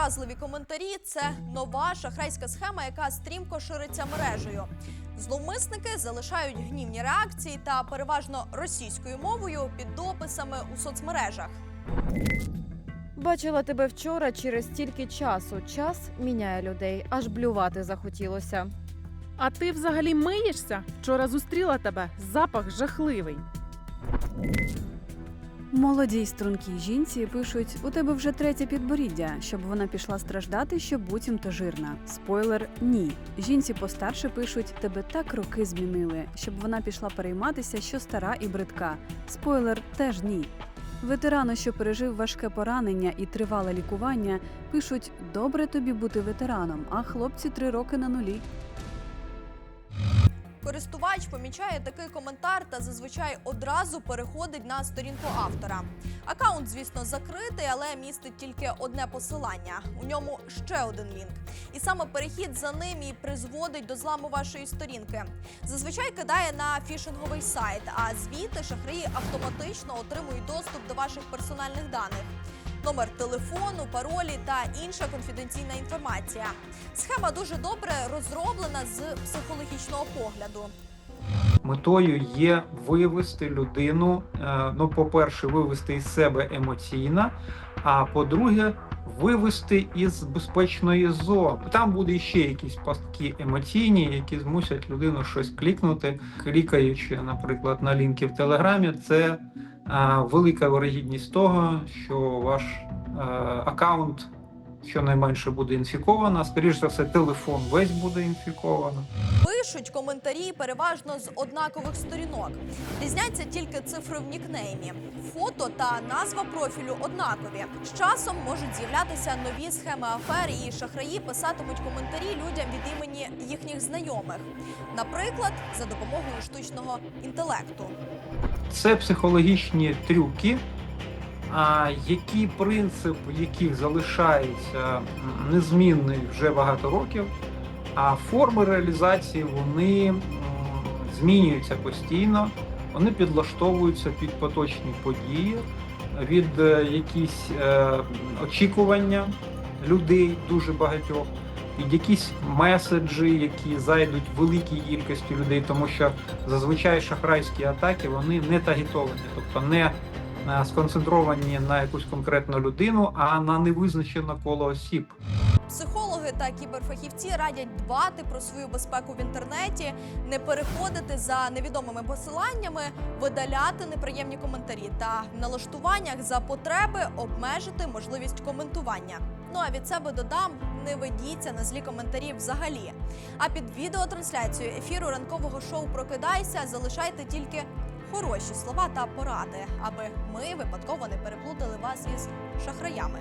образливі коментарі це нова шахрайська схема, яка стрімко шириться мережею. Зловмисники залишають гнівні реакції та переважно російською мовою під дописами у соцмережах. Бачила тебе вчора через стільки часу. Час міняє людей, аж блювати захотілося. А ти взагалі миєшся? Вчора зустріла тебе. Запах жахливий. Молодій стрункій жінці пишуть: у тебе вже третє підборіддя, щоб вона пішла страждати, що буцімто жирна. Спойлер ні. Жінці постарше пишуть: тебе так роки змінили, щоб вона пішла перейматися, що стара і бридка. Спойлер теж ні. Ветерану, що пережив важке поранення і тривале лікування, пишуть: добре тобі бути ветераном, а хлопці три роки на нулі. Користувач помічає такий коментар та зазвичай одразу переходить на сторінку автора. Акаунт, звісно, закритий, але містить тільки одне посилання. У ньому ще один лінк. І саме перехід за ним і призводить до зламу вашої сторінки. Зазвичай кидає на фішинговий сайт, а звідти шахраї автоматично отримують доступ до ваших персональних даних. Номер телефону, паролі та інша конфіденційна інформація. Схема дуже добре розроблена з психологічного погляду. Метою є вивести людину. е, Ну, по-перше, вивести із себе емоційно, а по-друге, вивести із безпечної зони. Там буде ще якісь пастки емоційні, які змусять людину щось клікнути, клікаючи, наприклад, на лінки в Телеграмі. Це велика вирогідність того, що ваш е, аккаунт щонайменше буде інфіковано. Скоріше за все, телефон весь буде інфіковано. Пишуть коментарі переважно з однакових сторінок. Різняться тільки цифри в нікнеймі. Фото та назва профілю однакові. З часом можуть з'являтися нові схеми афер, і шахраї писатимуть коментарі людям від імені їхніх знайомих, наприклад, за допомогою штучного інтелекту. Це психологічні трюки, а які принцип яких залишається незмінний вже багато років, а форми реалізації вони змінюються постійно, вони підлаштовуються під поточні події, від е, якісь е, очікування людей дуже багатьох. Під якісь меседжі, які зайдуть великій кількості людей, тому що зазвичай шахрайські атаки вони не таргетовані, тобто не сконцентровані на якусь конкретну людину, а на невизначене коло осіб. Психологи та кіберфахівці радять дбати про свою безпеку в інтернеті, не переходити за невідомими посиланнями, видаляти неприємні коментарі та в налаштуваннях за потреби обмежити можливість коментування. Ну а від себе додам, не ведіться на злі коментарі взагалі. А під відеотрансляцією ефіру ранкового шоу Прокидайся залишайте тільки хороші слова та поради, аби ми випадково не переплутали вас із шахраями.